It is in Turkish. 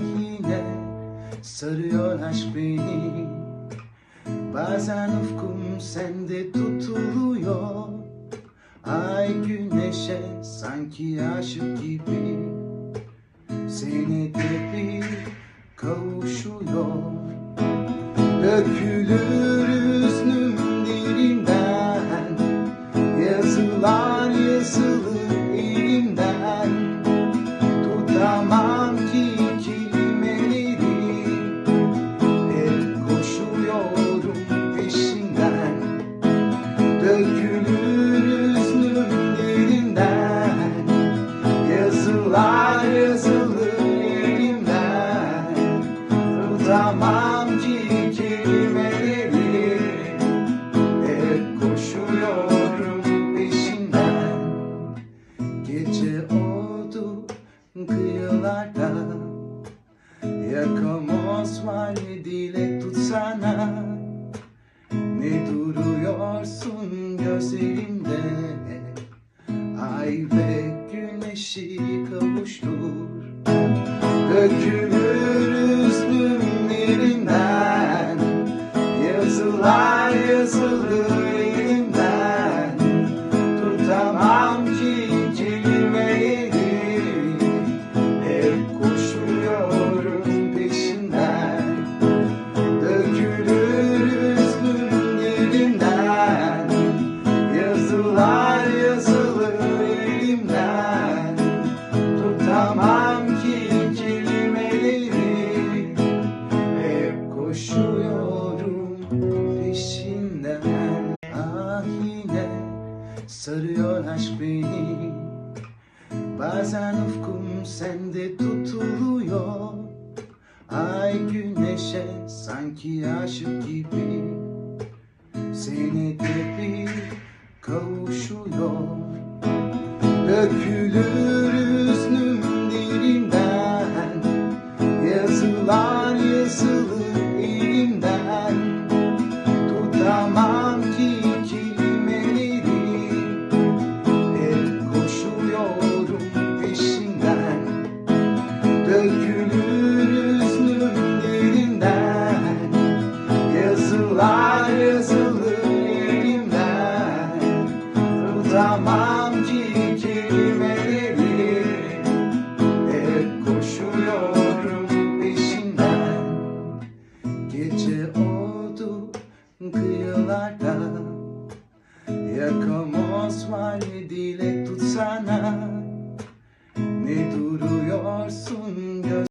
yine sarıyor aşk beni. Bazen ufkum sende tutuluyor. Ay güneşe sanki aşık gibi. Seni de bir kavuşuyor. Dökülür Gece oldu kıyılarda. Yakamoz var dile tutsana. Ne duruyorsun gözlerimde Ay ve güneşi kavuştur. Dökülür üzlümlerinden Yazılar yazılır elimden Tutamam yine sarıyor aşk beni. Bazen ufkum sende tutuluyor. Ay güneşe sanki aşık gibi. Seni de bir kavuşuyor. Dökülür Unutamam ki kelimeleri koşuyorum peşinden. Gece oldu kıyılarda. Yakamoz var dilek tutsana. Ne duruyorsun göz